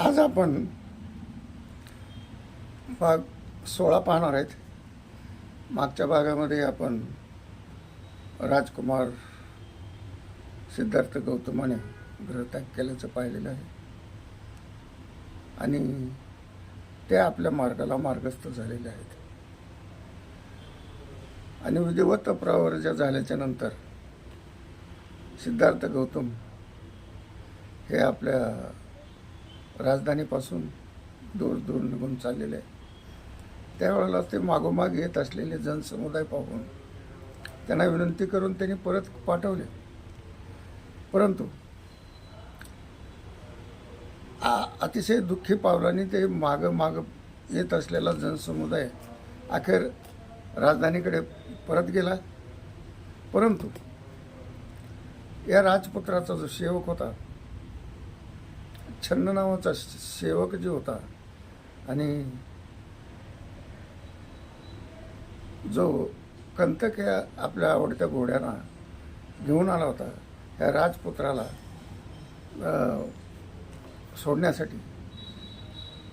आज आपण भाग सोळा पाहणार आहेत. मागच्या भागामध्ये आपण राजकुमार सिद्धार्थ गौतमाने गृहत्याग केल्याचं पाहिलेलं आहे. आणि ते आपल्या मार्गाला मार्गस्थ झालेले आहेत. आणि विधिवत प्रवर्ज झाल्याच्यानंतर सिद्धार्थ गौतम हे आपल्या राजधानीपासून दूर दूर निघून चाललेले. आहे त्यावेळेला ते मागोमाग येत असलेले जनसमुदाय पाहून त्यांना विनंती करून त्यांनी परत पाठवले. परंतु आ- अतिशय दुःखी पावलांनी ते मागं मागं येत असलेला जनसमुदाय अखेर राजधानीकडे परत गेला. परंतु या राजपुत्राचा जो सेवक होता छन्न नावाचा सेवक जो होता आणि जो कंतक या आपल्या आवडत्या घोड्यांना घेऊन आला होता ह्या राजपुत्राला सोडण्यासाठी.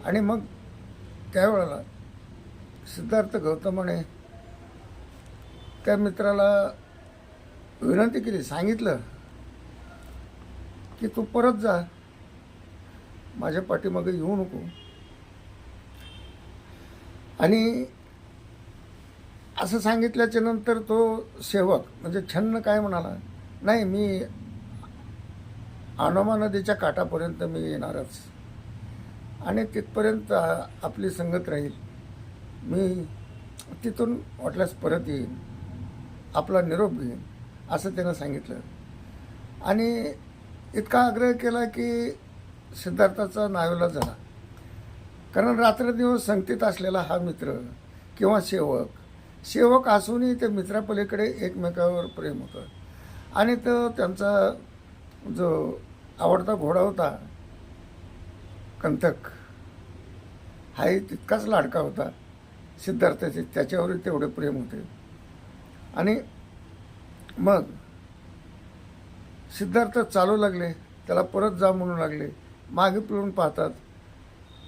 आणि मग त्यावेळेला सिद्धार्थ गौतमाने त्या मित्राला विनंती केली सांगितलं की तू परत जा. माझ्या पाठीमागे येऊ नको. आणि असं सांगितल्याच्या नंतर तो सेवक म्हणजे छन्न काय म्हणाला नाही मी आनोमा नदीच्या काठापर्यंत मी येणारच. आणि तिथपर्यंत आपली संगत राहील. मी तिथून वाटल्यास परत येईन. आपला निरोप घेईन. असं त्यानं सांगितलं. आणि इतका आग्रह केला की सिद्धार्थाचा नावेला झाला कारण रात्रदिवस संगतीत असलेला हा मित्र किंवा सेवक सेवक असूनही ते मित्रापलीकडे एकमेकावर प्रेम होतं. आणि तो त्यांचा जो आवडता घोडा होता कंथक हाही तितकाच लाडका होता. सिद्धार्थाचे त्याच्यावरही तेवढे प्रेम होते. आणि मग सिद्धार्थ चालू लागले त्याला परत जा म्हणू लागले. मागे पिळून पाहतात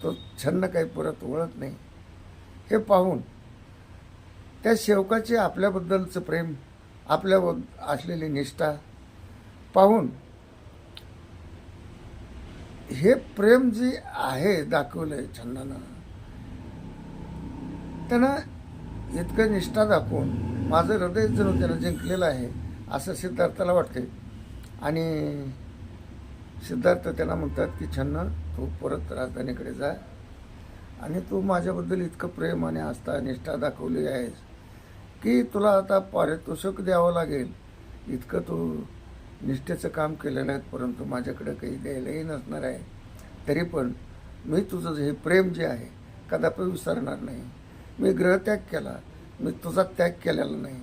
तो छन्न काही परत वळत नाही. हे पाहून त्या सेवकाचे आपल्याबद्दलचं प्रेम आपल्याबद्द असलेली निष्ठा पाहून हे प्रेम जे आहे दाखवलंय छंदानं त्यानं इतकं निष्ठा दाखवून माझं हृदय जणू त्यानं जिंकलेलं आहे असं सिद्धार्थाला वाटते आणि सिद्धार्थ त्याला म्हणतात की छन्न तू परत राजधानीकडे जा. आणि तू माझ्याबद्दल इतकं प्रेम आणि आस्था निष्ठा दाखवली आहेस की तुला आता पारितोषिक द्यावं लागेल. इतकं तू निष्ठेचं काम केलेलं आहे परंतु माझ्याकडे काही द्यायलाही नसणार आहे. तरी पण मी तुझं हे प्रेम जे आहे कदापि विसरणार नाही. मी ग्रहत्याग केला मी तुझा त्याग केलेला नाही.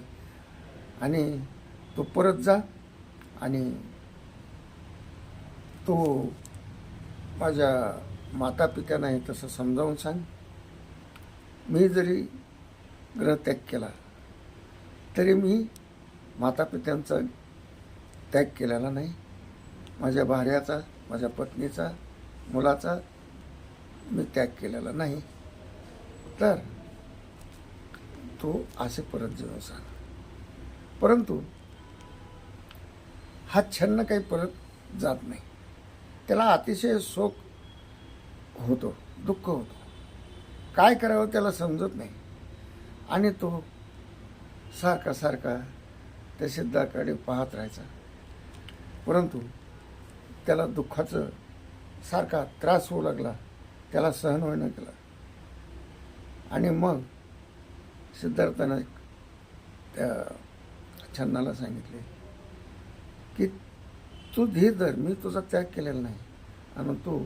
आणि तू परत जा आणि तो माझ्या माता पित्यांनाही तसं समजावून सांग. मी जरी ग्रहत्याग केला तरी मी माता पित्यांचा त्याग केलेला नाही. माझ्या भार्याचा माझ्या पत्नीचा मुलाचा मी त्याग केलेला नाही. तर तो असे परत जेव्हा सांग. परंतु हा छन्न काही परत जात नाही. त्याला अतिशय शोक होतो दुःख होतो. काय करावं त्याला समजत नाही. आणि तो सारखा सारखा त्या सिद्धाकडे पाहत राहायचा. परंतु त्याला दुःखाचं सारखा त्रास होऊ लागला. त्याला सहन होईना केला. आणि मग सिद्धार्थानं त्या छन्नाला सांगितले की तू धीर धर मी तुझा त्याग केलेला नाही. आणि तू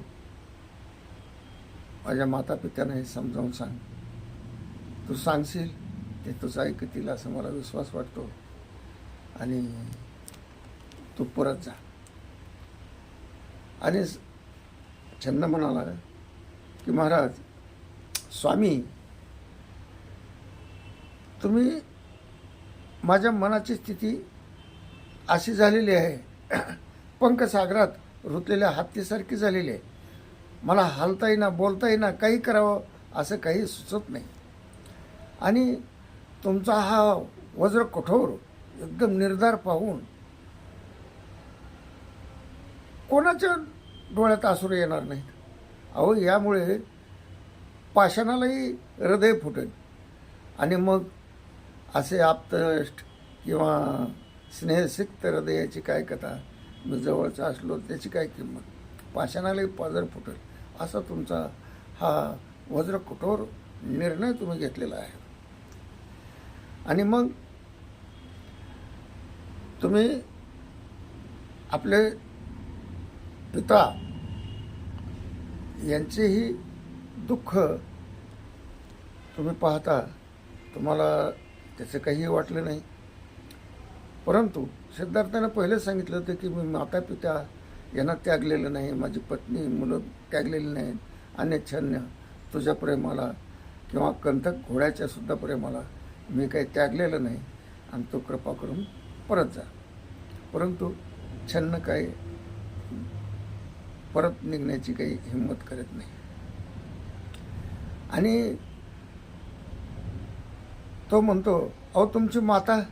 माझ्या माता पित्यांना हे समजावून सांग. तू सांगशील ते तुझं ऐकतील असं मला विश्वास वाटतो. आणि तू परत जा. आणि छंद म्हणाला की महाराज स्वामी तुम्ही माझ्या मनाची स्थिती अशी झालेली आहे. पंकसागरात रुतलेल्या हत्तीसारखी झालेली आहे. मला हालता येईना बोलता येईना काही करावं असं काही सुचत नाही. आणि तुमचा हा वज्र कठोर एकदम निर्धार पाहून कोणाच्या डोळ्यात आसुर येणार नाहीत? अहो यामुळे पाषाणालाही हृदय फुटेल. आणि मग असे आप्तष्ट किंवा स्नेहसिक्त हृदयाची काय कथा? जवळचा असलो त्याची काय किंमत? पाषाणालाही पाजर फुटेल. असा तुमचा हा वज्र कठोर निर्णय तुम्ही घेतलेला आहे. आणि मग तुम्ही आपले पिता यांचेही दुःख तुम्ही पाहता तुम्हाला त्याचं काहीही वाटलं नाही. परंतु सिद्धार्थानं पहिलेच सांगितलं होतं की मी माता पिता यांना त्यागलेलं नाही माझी पत्नी मुलं त्यागलेली नाहीत अन्यच्छन्य तुझ्या प्रेमाला किंवा कंथक घोड्याच्या सुद्धा प्रेमाला मी काही त्यागलेलं नाही. आणि तो कृपा करून परत जा. परंतु छन्न काही परत निघण्याची काही हिंमत करत नाही. आणि तो म्हणतो अहो तुमची माता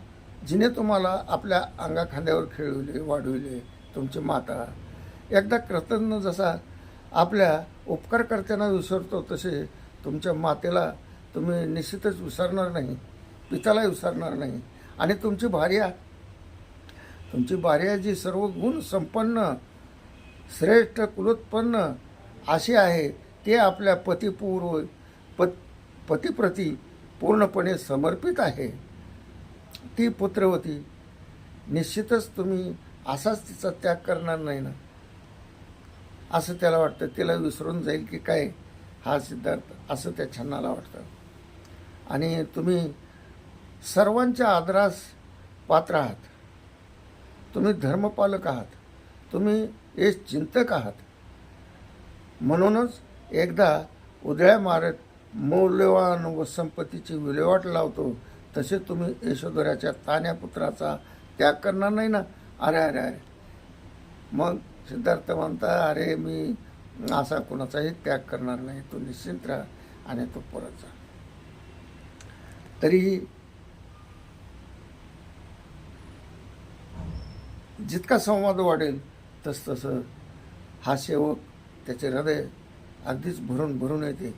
जिने तुम्हाला आपल्या अंगाखांद्यावर खेळविले वाढविले तुमची माता. एकदा कृतज्ञ जसा आपल्या उपकारकर्त्यांना विसरतो तसे तुमच्या मातेला तुम्ही निश्चितच विसरणार नाही पिताला विसरणार नाही. आणि तुमची भार्या तुमची भार्या जी सर्व गुण संपन्न श्रेष्ठ कुलोत्पन्न अशी आहे ते आपल्या पतीपूर्व पत पतीप्रती पूर्णपणे समर्पित आहे. ती पुत्र होती. निश्चितच तुम्ही असाच तिचा त्याग करणार नाही ना? असं त्याला वाटतं. तिला विसरून जाईल की काय? हा सिद्धार्थ असं त्या छन्नाला वाटतं. आणि तुम्ही सर्वांच्या आदरास पात्र आहात. तुम्ही धर्मपालक आहात. तुम्ही एक चिंतक आहात. म्हणूनच एकदा उदळ्या मारत मौल्यवान व संपत्तीची विल्हेवाट लावतो. तसे तुम्ही यशोधराच्या तान्या पुत्राचा त्याग करणार नाही ना? अरे अरे अरे. मग सिद्धार्थ म्हणता अरे मी असा कोणाचाही त्याग करणार नाही. तू निश्चिंत राहा आणि तो परत जा. तरीही जितका संवाद वाढेल तस तसं हा सेवक त्याचे हृदय अगदीच भरून भरून येते.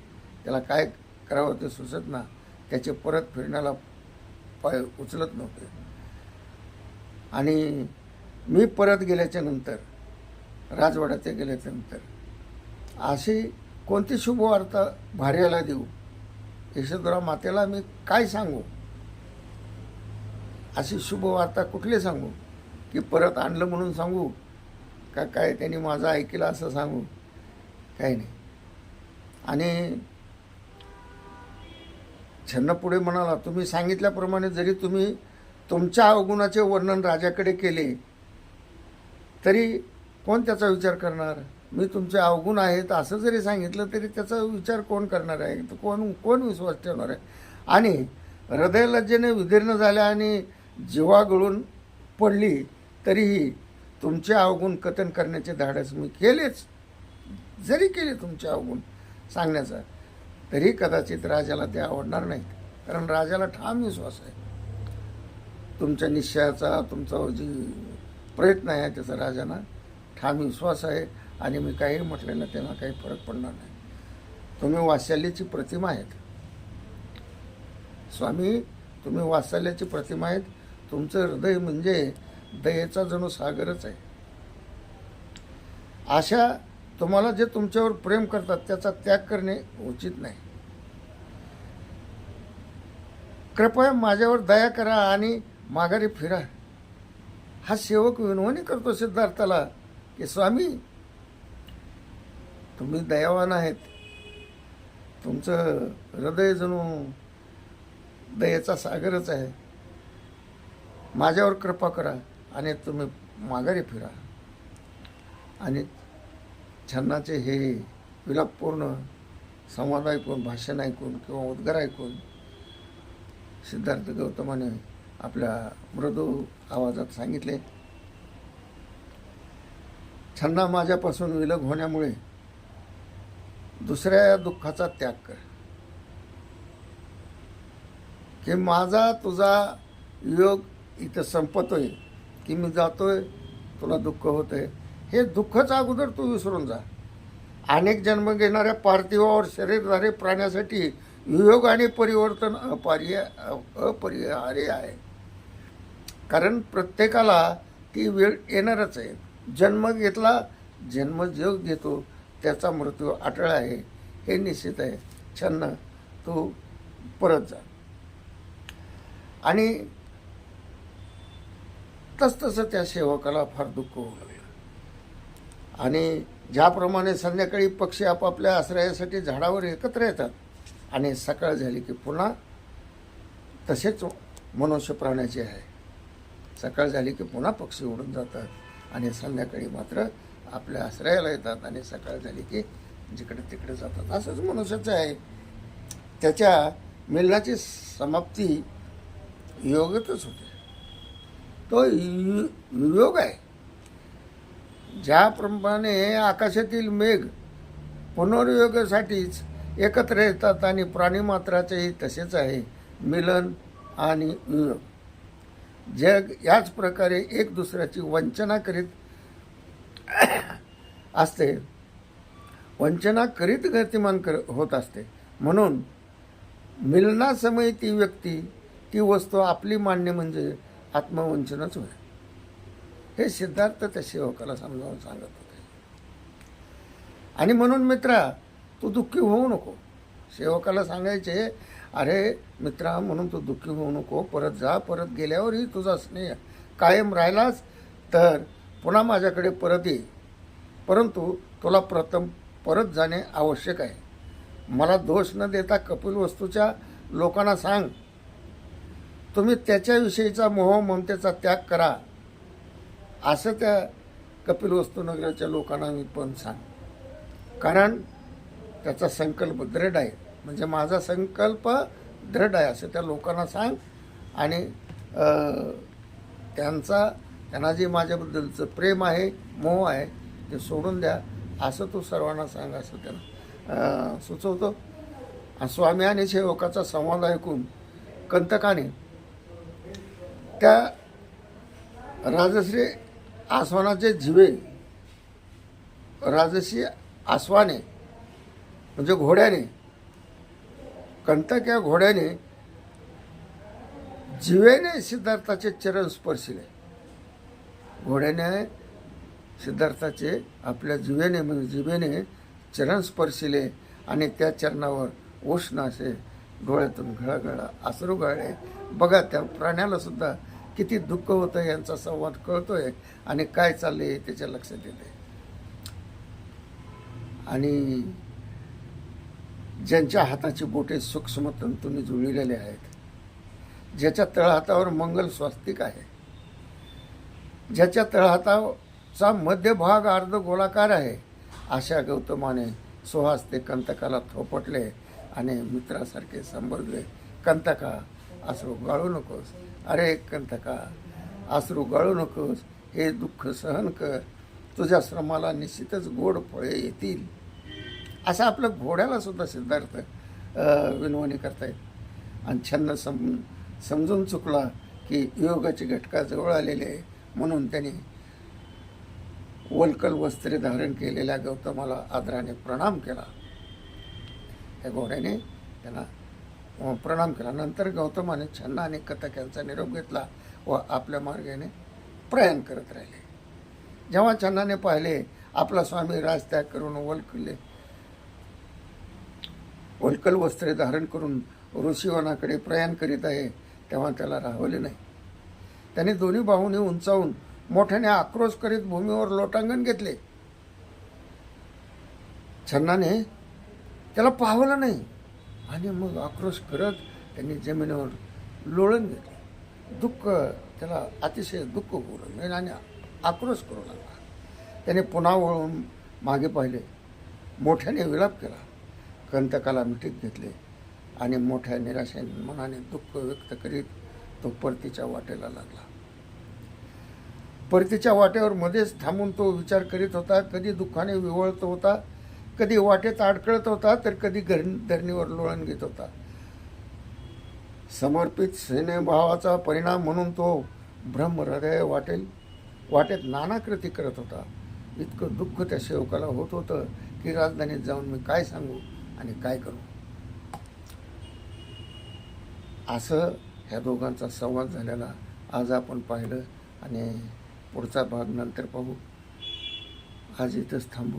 त्याला काय करावं ते सुचत ना? त्याचे परत फिरण्याला पाय उचलत नव्हते. आणि मी परत गेल्याच्यानंतर राजवाड्यात गेल्याच्यानंतर अशी कोणती शुभवार्ता भार्याला देऊ यशोधरा मातेला मी काय सांगू? अशी शुभवार्ता कुठली सांगू? की परत आणलं म्हणून सांगू? का काय त्यांनी माझं ऐकलं असं सांगू? काही नाही. आणि छन्न पुढे म्हणाला तुम्ही सांगितल्याप्रमाणे जरी तुम्ही तुमच्या अवगुणाचे वर्णन राजाकडे केले तरी कोण त्याचा विचार करणार? मी तुमचे अवगुण आहेत असं जरी सांगितलं तरी त्याचा विचार कोण करणार आहे? तर कोण कोण विश्वास ठेवणार आहे? आणि हृदयलज्जेने विदीर्ण झाल्या आणि जीवा गळून पडली तरीही तुमचे अवगुण कथन करण्याचे धाडस मी केलेच जरी केले तुमचे अवगुण सांगण्याचा. तरी कदाचित राजाला ते आवडणार नाहीत. कारण राजाला ठाम विश्वास आहे. तुमच्या निश्चयाचा तुमचा जी प्रयत्न आहे त्याचा राजांना ठाम विश्वास आहे. आणि मी काही म्हटलेलं ना त्यांना काही फरक पडणार नाही. तुम्ही वात्सल्याची प्रतिमा आहेत. स्वामी तुम्ही वात्सल्याची प्रतिमा आहेत. तुमचं हृदय म्हणजे दयेचा जणू सागरच आहे. अशा तुम्हाला जे तुमच्यावर प्रेम करतात त्याचा त्याग करणे उचित नाही. कृपया माझ्यावर दया करा आणि माघारी फिरा. हा सेवक विनवणी करतो सिद्धार्थाला की स्वामी तुम्ही दयावान आहेत. तुमचं हृदय जणू दयेचा सागरच आहे. माझ्यावर कृपा करा आणि तुम्ही माघारी फिरा. आणि छन्नाचे हे विलापपूर्ण संवाद ऐकून भाषण ऐकून किंवा उद्गार ऐकून सिद्धार्थ गौतमाने आपल्या मृदू आवाजात सांगितले. छन्ना माझ्यापासून विलग होण्यामुळे दुसऱ्या दुःखाचा त्याग कर. की माझा तुझा योग इथं संपतोय की मी जातोय तुला दुःख होतंय. हे दुःखच अगोदर तू विसरून जा. अनेक जन्म घेणाऱ्या पार्थिवावर शरीरधारे प्राण्यासाठी वियोग आणि परिवर्तन अपर्याय अपरिहार्य आहे. कारण प्रत्येकाला ती वेळ येणारच आहे. जन्म घेतला जन्म जो घेतो त्याचा मृत्यू अटळ आहे हे निश्चित आहे. छन्न तू परत जा. आणि तसतसं त्या सेवकाला फार दुःख होऊ आणि ज्याप्रमाणे संध्याकाळी पक्षी आपापल्या आश्रयासाठी झाडावर एकत्र येतात आणि सकाळ झाली की पुन्हा तसेच मनुष्य प्राण्याचे आहे. सकाळ झाली की पुन्हा पक्षी उडून जातात आणि संध्याकाळी मात्र आपल्या आश्रयाला येतात आणि सकाळ झाली की जिकडे तिकडे जातात. असंच मनुष्याचं आहे. त्याच्या मिलनाची समाप्ती योगातच होते. तो यु- योग आहे. ज्याप्रमाणे आकाशातील मेघ पुनर्योगासाठीच एकत्र येतात आणि प्राणीमात्राचेही तसेच आहे मिलन आणि वियोग जग याच प्रकारे एक दुसऱ्याची वंचना करीत असते. वंचना करीत गतिमान कर होत असते. म्हणून मिलनासमयी ती व्यक्ती ती वस्तू आपली मान्य म्हणजे आत्मवंचनच होय. हे सिद्धार्थ त्या सेवकाला हो? समजावून सांगत होते. आणि म्हणून मित्रा तू दुःखी होऊ नको. सेवकाला सांगायचे अरे मित्रा म्हणून तू दुःखी होऊ नको. परत जा परत गेल्यावरही तुझा स्नेह कायम राहिलाच तर पुन्हा माझ्याकडे परत ये. परंतु तुला प्रथम परत जाणे आवश्यक आहे. मला दोष न देता कपिल वस्तूच्या लोकांना सांग. तुम्ही त्याच्याविषयीचा मोह ममतेचा त्याग करा. असं त्या कपिल वस्तूनगराच्या लोकांना मी पण सांग. कारण त्याचा संकल्प दृढ आहे. म्हणजे माझा संकल्प दृढ आहे असं त्या लोकांना सांग. आणि त्यांचा त्यांना जे माझ्याबद्दलचं प्रेम आहे मोह आहे ते सोडून द्या. असं तू सर्वांना सांग असं त्यांना सुचवतो. स्वामी आणि सेवकाचा संवाद ऐकून कंतकाने त्या राजश्री आसवानाचे जिवे राजसी आसवाने म्हणजे घोड्याने कंटक या घोड्याने जिवेने सिद्धार्थाचे चरण स्पर्शिले. घोड्याने सिद्धार्थाचे आपल्या जिवेने म्हणजे जिवेने चरण स्पर्शिले आणि त्या चरणावर उष्ण असे डोळ्यातून घळघळ आसरू गळले. बघा त्या प्राण्याला सुद्धा किती दुःख होतं यांचा संवाद कळतोय आणि काय चाललंय त्याच्या लक्षात येते आणि ज्यांच्या हाताची बोटे सूक्ष्म तंतूने जुळलेले आहेत ज्याच्या तळहातावर मंगल स्वास्तिक आहे ज्याच्या तळहाताचा मध्यभाग अर्ध गोलाकार आहे अशा गौतमाने सुहास ते कंतकाला थोपटले आणि मित्रासारखे संबोधले कंतका असं गाळू नकोस. अरे कंतका आसरू गाळू नकोस हे दुःख सहन कर. तुझ्या श्रमाला निश्चितच गोड फळे येतील. असं आपलं घोड्याला सुद्धा सिद्धार्थ विनवणी करतायत. आणि छंद सम समजून चुकला की योगाची घटका जवळ आलेले आहे म्हणून त्यांनी वलकल वस्त्रे धारण केलेल्या गौतमाला आदराने प्रणाम केला. या घोड्याने त्यांना प्रणाम केला. नंतर गौतमाने छन्न आणि कथक यांचा निरोप घेतला व आपल्या मार्गाने प्रयाण करत राहिले. जेव्हा छन्नाने पाहिले आपला स्वामी राजत्याग करून वलकले वलकल वस्त्रे धारण करून ऋषीवनाकडे प्रयाण करीत आहे तेव्हा त्याला राहवले नाही. त्याने दोन्ही बाहूंनी उंचावून मोठ्याने आक्रोश करीत भूमीवर लोटांगण घेतले. छन्नाने त्याला पाहवलं नाही. आणि मग आक्रोश करत त्यांनी जमिनीवर लोळण घेतलं. दुःख त्याला अतिशय दुःख करून आणि आक्रोश करू लागला. त्याने पुन्हा वळून मागे पाहिले. मोठ्याने विलाप केला. कंतकाला मिठीत घेतले आणि मोठ्या निराशेने मनाने दुःख व्यक्त करीत तो परतीच्या वाटेला लागला. परतीच्या वाटेवर मध्येच थांबून तो विचार करीत होता. कधी दुःखाने विवळत होता कधी वाटेत अडकळत होता तर कधी घर धरणीवर लोळण घेत होता. समर्पित सेनेभावाचा परिणाम म्हणून तो ब्रह्महृदय वाटेल वाटेत नाना कृती करत होता. इतकं दुःख त्या सेवकाला होत होतं की राजधानीत जाऊन मी काय सांगू आणि काय करू? असं ह्या दोघांचा संवाद झालेला आज आपण पाहिलं आणि पुढचा भाग नंतर पाहू. आज इथंच थांबू.